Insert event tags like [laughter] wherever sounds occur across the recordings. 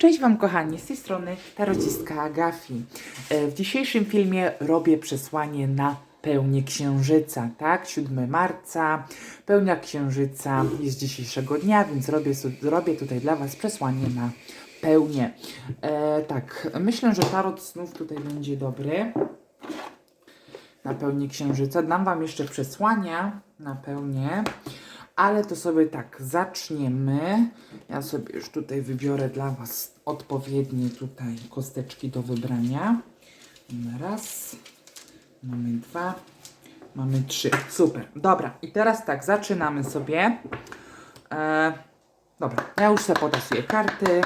Cześć Wam kochani, z tej strony tarocistka Agafi. E, W dzisiejszym filmie robię przesłanie na pełnię księżyca, tak? 7 marca, pełnia księżyca jest dzisiejszego dnia, więc robię tutaj dla Was przesłanie na pełnię. E, tak, myślę, że tarot snów tutaj będzie dobry na pełnię księżyca. Dam Wam jeszcze przesłania na pełnię, ale to sobie tak, zaczniemy. Ja sobie już tutaj wybiorę dla Was odpowiednie tutaj kosteczki do wybrania. Mamy raz, mamy dwa, mamy trzy. Super, dobra. I teraz tak, zaczynamy sobie. E, dobra, ja już sobie potasuję karty.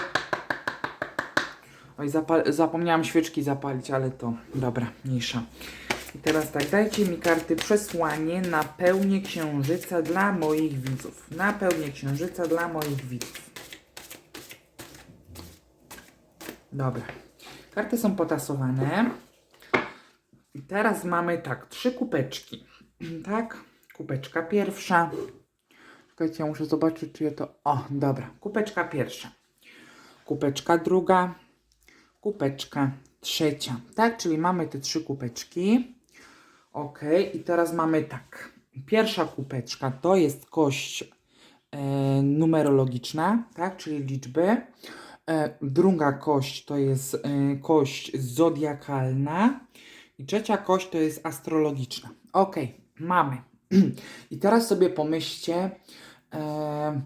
Oj, zapomniałam świeczki zapalić, ale to dobra, mniejsza. I teraz tak, dajcie mi karty przesłanie na pełnię księżyca dla moich widzów. Na pełnię księżyca dla moich widzów. Dobra. Karty są potasowane. I teraz mamy tak, trzy kupeczki. [clears throat] Tak, kupeczka pierwsza. Czekajcie, ja muszę zobaczyć, czy ja to... O, dobra, kupeczka pierwsza. Kupeczka druga. Kupeczka trzecia. Tak, czyli mamy te trzy kupeczki. Ok, i teraz mamy tak. Pierwsza kupeczka to jest kość e, numerologiczna, tak, czyli liczby. E, druga kość to jest e, kość zodiakalna. I trzecia kość to jest astrologiczna. Ok, mamy. [clears throat] I teraz sobie pomyślcie, e,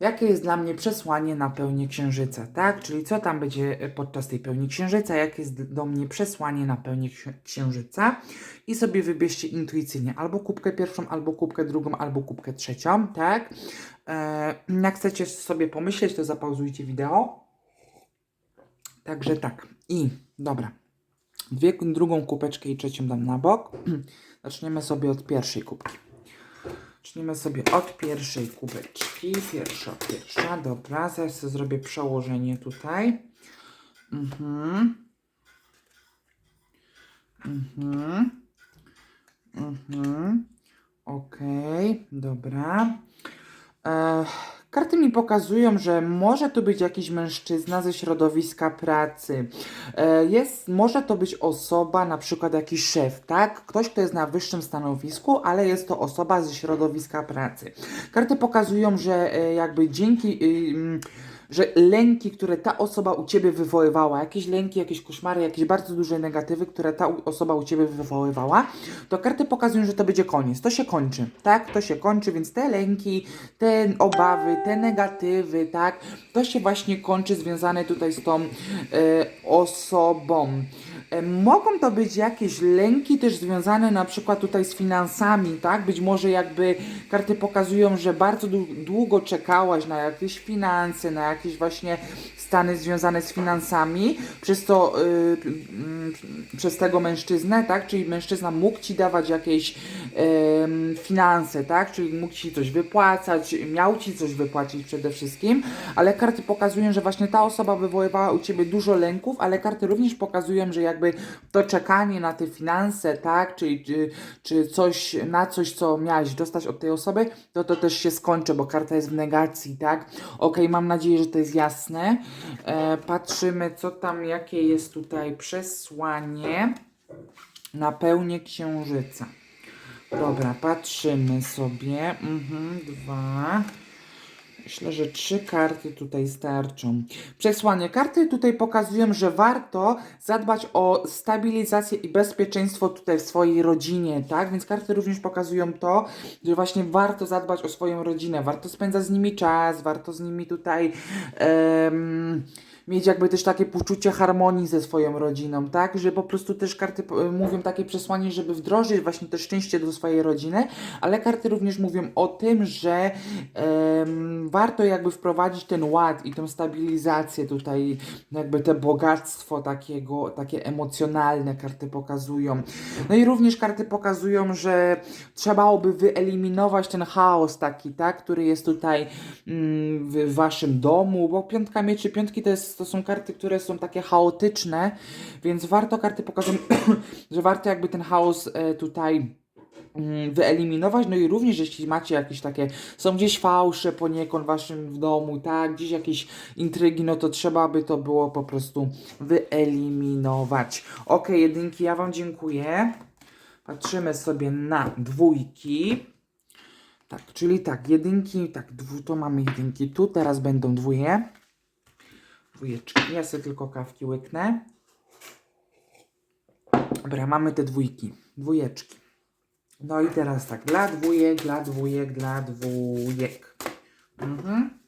jakie jest dla mnie przesłanie na pełnię księżyca, tak? Czyli co tam będzie e, podczas tej pełni księżyca, jakie jest do mnie przesłanie na pełnię ksi- księżyca i sobie wybierzcie intuicyjnie albo kubkę pierwszą, albo kubkę drugą, albo kubkę trzecią, tak? E, jak chcecie sobie pomyśleć, to zapauzujcie wideo. Także tak. I dobra. Dwie, drugą kubeczkę i trzecią dam na bok. [clears throat] Zaczniemy sobie od pierwszej kubki. Zaczniemy sobie od pierwszej kubeczki. Pierwsza, pierwsza. Dobra, zaraz zrobię przełożenie tutaj. Mhm. Mhm. Mhm. Okej, dobra. E, karty mi pokazują, że może to być jakiś mężczyzna ze środowiska pracy. E, jest, może to być osoba, na przykład jakiś szef, tak? Ktoś, kto jest na wyższym stanowisku, ale jest to osoba ze środowiska pracy. Karty pokazują, że e, jakby dzięki. y, mm, że lęki, które ta osoba u ciebie wywoływała, jakieś lęki, jakieś koszmary, jakieś bardzo duże negatywy, które ta osoba u ciebie wywoływała, to karty pokazują, że to będzie koniec. To się kończy, tak? To się kończy, więc te lęki, te obawy, te negatywy, tak? To się właśnie kończy związane tutaj z tą e, osobą. E, Mogą to być jakieś lęki też związane na przykład tutaj z finansami, tak? Być może jakby karty pokazują, że bardzo dłu- długo czekałaś na jakieś finanse, na jakieś właśnie stany związane z finansami, przez to y, mm, przez tego mężczyznę, tak? Czyli mężczyzna mógł ci dawać jakieś finanse, tak? Czyli mógł ci coś wypłacać, miał ci coś wypłacić przede wszystkim, ale karty pokazują, że właśnie ta osoba wywoływała u ciebie dużo lęków, ale karty również pokazują, że jakby to czekanie na te finanse, tak? Czyli czy, czy coś, na coś, co miałeś dostać od tej osoby, to to też się skończy, bo karta jest w negacji, tak? Okej, mam nadzieję, że to jest jasne. E, patrzymy, co tam, jakie jest tutaj przesłanie na pełnię księżyca. Dobra, patrzymy sobie. Mhm, dwa. Myślę, że trzy karty tutaj starczą. Przesłanie. Karty tutaj pokazują, że warto zadbać o stabilizację i bezpieczeństwo tutaj w swojej rodzinie, tak? Więc karty również pokazują to, że właśnie warto zadbać o swoją rodzinę, warto spędzać z nimi czas, warto z nimi tutaj em, mieć jakby też takie poczucie harmonii ze swoją rodziną, tak? Że po prostu też karty po- mówią takie przesłanie, żeby wdrożyć właśnie to szczęście do swojej rodziny, ale karty również mówią o tym, że warto jakby wprowadzić ten ład i tę stabilizację tutaj, jakby te bogactwo takiego, takie emocjonalne karty pokazują. No i również karty pokazują, że trzeba by wyeliminować ten chaos taki, tak, który jest tutaj mm, w waszym domu, bo piątka mieczy, piątki to, jest, to są karty, które są takie chaotyczne, więc warto karty pokazują, [clears throat] że warto jakby ten chaos e, tutaj mm, wyeliminować, no i również jeśli macie jakieś takie, są gdzieś fałsze poniekąd waszym w domu, tak, gdzieś jakieś intrygi, no to trzeba by to było po prostu wyeliminować. Ok, jedynki, ja wam dziękuję. Patrzymy sobie na dwójki. Tak, czyli tak, jedynki, tak, dwu, to mamy jedynki tu, teraz będą dwóje. Dwójeczki, ja sobie tylko kawki łyknę. Dobra, mamy te dwójki, dwójeczki. No i teraz tak, dla dwójek, dla dwójek, dla dwójek. Mhm.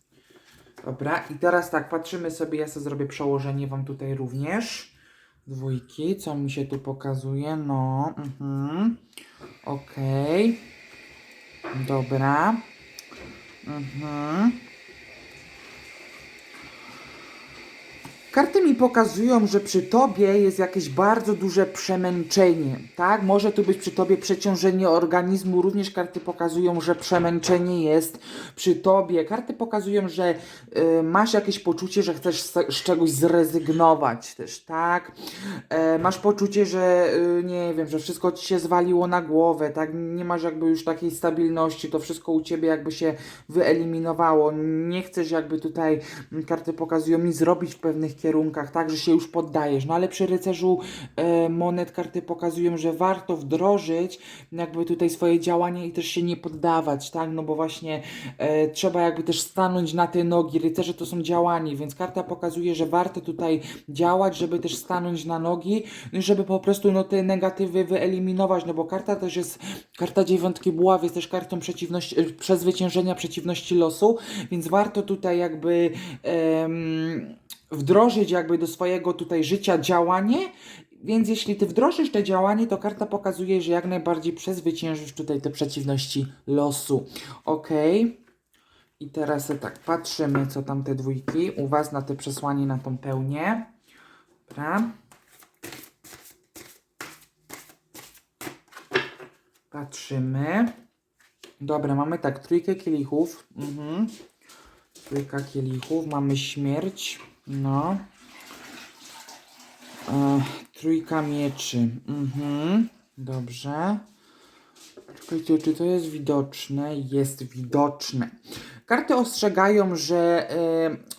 Dobra, i teraz tak, patrzymy sobie, ja sobie zrobię przełożenie wam tutaj również. Dwójki, co mi się tu pokazuje? No, mhm. Okej. Dobra. Mhm. Karty mi pokazują, że przy tobie jest jakieś bardzo duże przemęczenie, tak? Może tu być przy tobie przeciążenie organizmu, również karty pokazują, że przemęczenie jest przy tobie. Karty pokazują, że y, masz jakieś poczucie, że chcesz z, czegoś zrezygnować też, tak? E, masz poczucie, że y, nie wiem, że wszystko ci się zwaliło na głowę, tak? Nie masz jakby już takiej stabilności, to wszystko u ciebie jakby się wyeliminowało. Nie chcesz jakby tutaj, mm, karty pokazują mi zrobić w pewnych kierunkach, tak, że się już poddajesz. No ale przy rycerzu e, monet karty pokazują, że warto wdrożyć jakby tutaj swoje działania i też się nie poddawać, tak, no bo właśnie e, trzeba jakby też stanąć na te nogi. Rycerze to są działanie, więc karta pokazuje, że warto tutaj działać, żeby też stanąć na nogi, no żeby po prostu no te negatywy wyeliminować, no bo karta też jest, karta dziewiątki buław jest też kartą przeciwności, e, przezwyciężenia przeciwności losu, więc warto tutaj jakby em, wdrożyć jakby do swojego tutaj życia działanie, więc jeśli ty wdrożysz te działanie, to karta pokazuje, że jak najbardziej przezwyciężysz tutaj te przeciwności losu. Ok. I teraz tak, patrzymy, co tam te dwójki u was na te przesłanie, na tą pełnię. Dobra. Patrzymy. Dobra, mamy tak, trójkę kielichów. Mhm. Trójka kielichów, mamy śmierć. No. E, trójka mieczy. Mhm. Dobrze. Czekajcie, czy to jest widoczne? Jest widoczne. Karty ostrzegają, że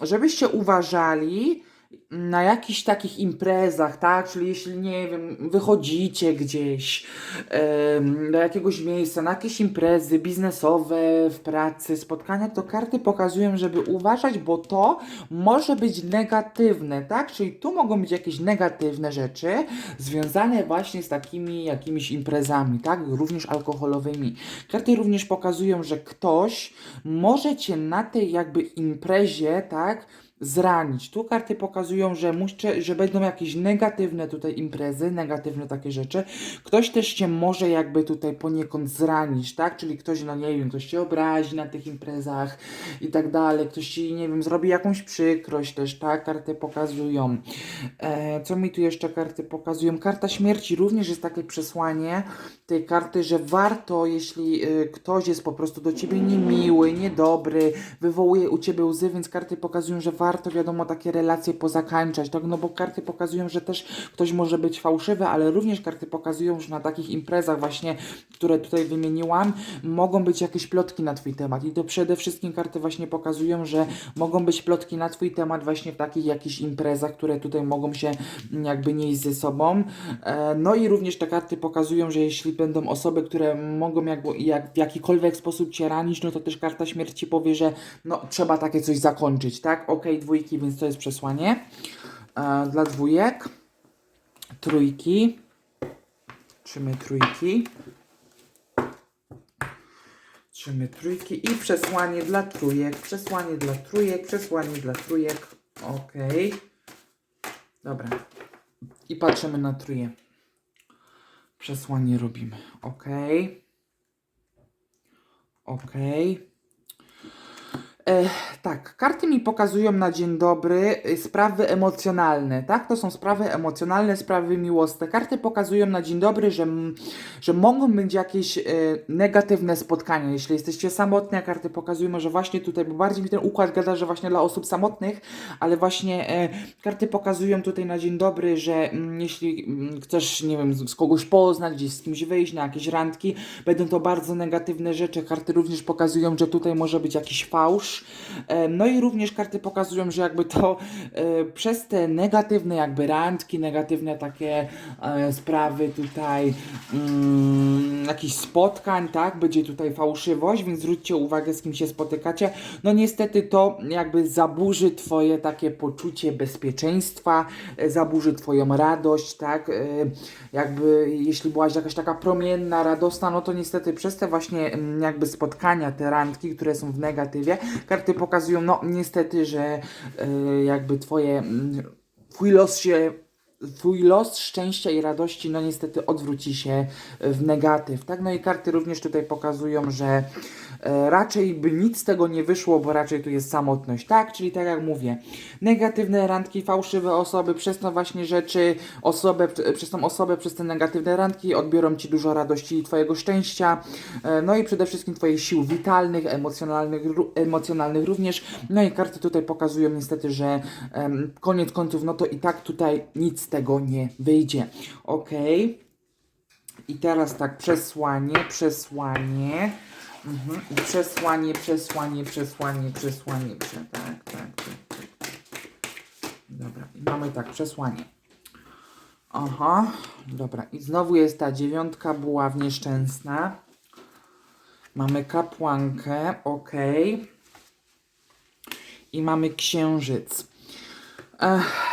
e, żebyście uważali na jakichś takich imprezach, tak? Czyli jeśli, nie wiem, wychodzicie gdzieś em, do jakiegoś miejsca, na jakieś imprezy biznesowe, w pracy, spotkania, to karty pokazują, żeby uważać, bo to może być negatywne, tak? Czyli tu mogą być jakieś negatywne rzeczy związane właśnie z takimi jakimiś imprezami, tak? Również alkoholowymi. Karty również pokazują, że ktoś może cię na tej jakby imprezie, tak? Zranić. Tu karty pokazują, że, muszę, że będą jakieś negatywne tutaj imprezy, negatywne takie rzeczy. Ktoś też cię może jakby tutaj poniekąd zranić, tak? Czyli ktoś, no nie wiem, ktoś cię obrazi na tych imprezach i tak dalej. Ktoś ci, nie wiem, zrobi jakąś przykrość też, tak? Karty pokazują. E, co mi tu jeszcze karty pokazują? Karta śmierci również jest takie przesłanie tej karty, że warto, jeśli y, ktoś jest po prostu do ciebie niemiły, niedobry, wywołuje u ciebie łzy, więc karty pokazują, że warto, wiadomo, takie relacje pozakańczać, tak? No bo karty pokazują, że też ktoś może być fałszywy, ale również karty pokazują, że na takich imprezach właśnie, które tutaj wymieniłam, mogą być jakieś plotki na twój temat i to przede wszystkim karty właśnie pokazują, że mogą być plotki na twój temat właśnie w takich jakichś imprezach, które tutaj mogą się jakby nie iść ze sobą. E, no i również te karty pokazują, że jeśli będą osoby, które mogą jakby, jak, w jakikolwiek sposób cię ranić, no to też karta śmierci powie, że no trzeba takie coś zakończyć, tak? Ok, dwójki, więc to jest przesłanie e, dla dwójek. Trójki. Trzymy trójki. Trzymy trójki i przesłanie dla trójek, przesłanie dla trójek, przesłanie dla trójek. Ok. Dobra. I patrzymy na trójkę. Przesłanie robimy. Ok. Ok. Tak, karty mi pokazują na dzień dobry y, sprawy emocjonalne, tak? To są sprawy emocjonalne, sprawy miłosne. Karty pokazują na dzień dobry, że, m- że mogą być jakieś e, negatywne spotkania. Jeśli jesteście samotni, karty pokazują, że właśnie tutaj, bo bardziej mi ten układ gada, że właśnie dla osób samotnych, ale właśnie e, karty pokazują tutaj na dzień dobry, że mm, jeśli mm, chcesz, nie wiem, z z kogoś poznać, gdzieś z kimś wyjść na jakieś randki, będą to bardzo negatywne rzeczy. Karty również pokazują, że tutaj może być jakiś fałsz. No i również karty pokazują, że jakby to e, przez te negatywne jakby randki, negatywne takie e, sprawy tutaj mm, jakichś spotkań, tak, będzie tutaj fałszywość, więc zwróćcie uwagę z kim się spotykacie. No niestety to jakby zaburzy twoje takie poczucie bezpieczeństwa, e, zaburzy twoją radość, tak, jakby jeśli byłaś jakaś taka promienna, radosna, no to niestety przez te właśnie mm, jakby spotkania, te randki, które są w negatywie, karty pokazują, no niestety, że e, jakby twoje, mm, twój los się Twój los szczęścia i radości, no niestety odwróci się w negatyw, tak? No i karty również tutaj pokazują, że e, raczej by nic z tego nie wyszło, bo raczej tu jest samotność, tak? Czyli tak jak mówię, negatywne randki, fałszywe osoby, przez to właśnie rzeczy, osobę, przez tą osobę, przez te negatywne randki odbiorą Ci dużo radości i Twojego szczęścia, e, no i przede wszystkim Twoich sił witalnych, emocjonalnych, emocjonalnych również, no i karty tutaj pokazują niestety, że koniec końców, no to i tak tutaj nic z tego nie wyjdzie, okej? I teraz tak, przesłanie, przesłanie. Mhm. Przesłanie, przesłanie, przesłanie, przesłanie. Prze tak, tak, tak, tak. Dobra, i mamy tak, przesłanie. Aha, dobra. I znowu jest ta dziewiątka buław nieszczęsna. Mamy kapłankę, ok. I mamy księżyc. Ech.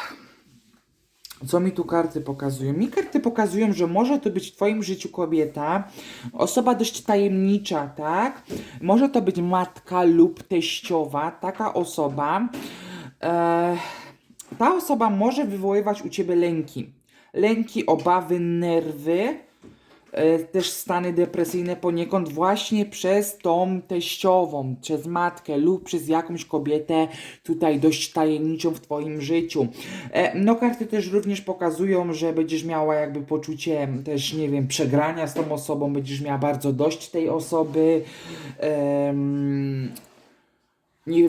Co mi tu karty pokazują? Mi karty pokazują, że może to być w Twoim życiu kobieta, osoba dość tajemnicza, tak? Może to być matka lub teściowa, taka osoba. E, ta osoba może wywoływać u Ciebie lęki. Lęki, obawy, nerwy, też stany depresyjne poniekąd właśnie przez tą teściową, przez matkę lub przez jakąś kobietę tutaj dość tajemniczą w Twoim życiu. E, no karty też również pokazują, że będziesz miała jakby poczucie też, nie wiem, przegrania z tą osobą, będziesz miała bardzo dość tej osoby. Em, nie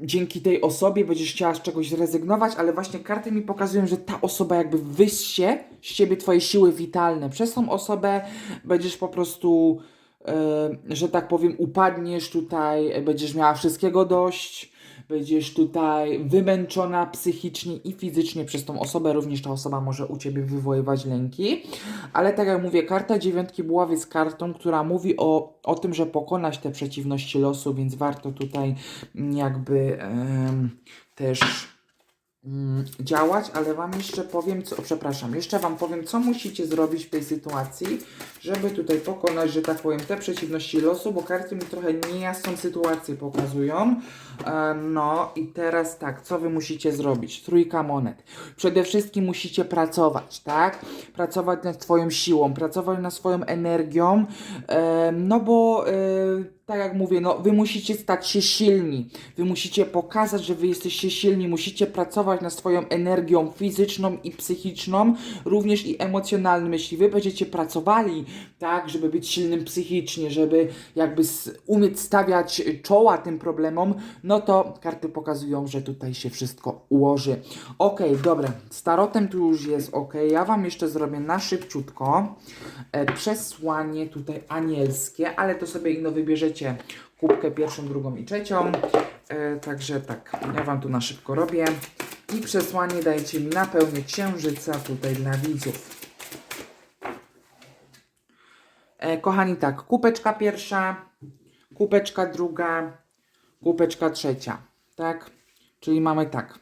dzięki tej osobie będziesz chciała z czegoś zrezygnować, ale właśnie karty mi pokazują, że ta osoba jakby wysie z ciebie twoje siły witalne. Przez tą osobę będziesz po prostu, e, że tak powiem, upadniesz tutaj, będziesz miała wszystkiego dość, będziesz tutaj wymęczona psychicznie i fizycznie przez tą osobę. Również ta osoba może u ciebie wywoływać lęki. Ale tak jak mówię, karta dziewiątki buław jest kartą, która mówi o, o tym, że pokonać te przeciwności losu, więc warto tutaj jakby też działać, ale wam jeszcze powiem, co, przepraszam, jeszcze wam powiem, co musicie zrobić w tej sytuacji, żeby tutaj pokonać, że tak powiem, te przeciwności losu, bo karty mi trochę niejasną sytuację pokazują. No i teraz tak, co wy musicie zrobić? Trójka monet. Przede wszystkim musicie pracować, tak? Pracować nad swoją siłą, pracować nad swoją energią, no bo e, tak jak mówię, no wy musicie stać się silni, wy musicie pokazać, że wy jesteście silni, musicie pracować nad swoją energią fizyczną i psychiczną, również i emocjonalną. Jeśli wy będziecie pracowali, tak, żeby być silnym psychicznie, żeby jakby umieć stawiać czoła tym problemom, no to karty pokazują, że tutaj się wszystko ułoży. Okej, dobra, z tarotem tu już jest ok. Ja wam jeszcze zrobię na szybciutko e, przesłanie tutaj anielskie, ale to sobie inno wybierzecie kubkę pierwszą, drugą i trzecią. E, także tak, ja wam tu na szybko robię. I przesłanie dajcie mi na pełnię księżyca tutaj dla widzów. E, kochani, tak, kubeczka pierwsza, kubeczka druga, kubeczka trzecia, tak? Czyli mamy tak,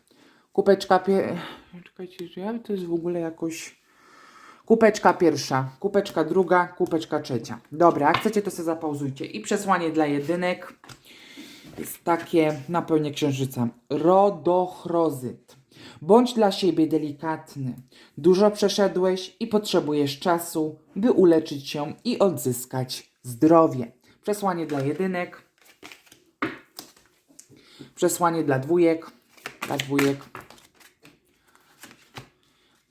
kubeczka pie... Czekajcie, że ja to jest w ogóle jakoś... Kupeczka pierwsza, kupeczka druga, kupeczka trzecia. Dobra, jak chcecie to sobie zapauzujcie. I przesłanie dla jedynek jest takie na pełnię księżyca. Rodochrozyt. Bądź dla siebie delikatny. Dużo przeszedłeś i potrzebujesz czasu, by uleczyć się i odzyskać zdrowie. Przesłanie dla jedynek. Przesłanie dla dwójek. Dla dwójek.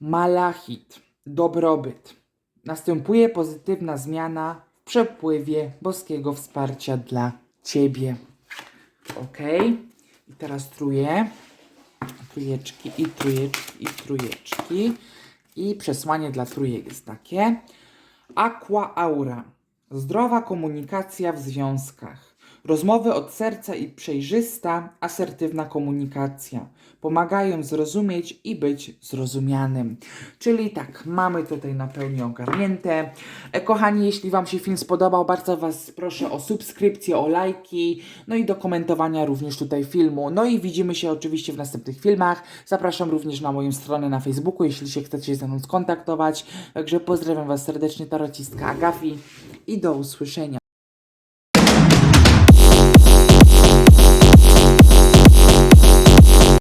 Malachit. Dobrobyt. Następuje pozytywna zmiana w przepływie boskiego wsparcia dla Ciebie. Ok. I teraz truję. Trójeczki i trójeczki i trójeczki. I przesłanie dla trójek jest takie. Aqua Aura. Zdrowa komunikacja w związkach. Rozmowy od serca i przejrzysta, asertywna komunikacja. Pomagają zrozumieć i być zrozumianym. Czyli tak, mamy tutaj na pełni ogarnięte. E, kochani, jeśli Wam się film spodobał, bardzo Was proszę o subskrypcję, o lajki, no i do komentowania również tutaj filmu. No i widzimy się oczywiście w następnych filmach. Zapraszam również na moją stronę na Facebooku, jeśli się chcecie ze mną skontaktować. Także pozdrawiam Was serdecznie, tarocistka Agafi i do usłyszenia.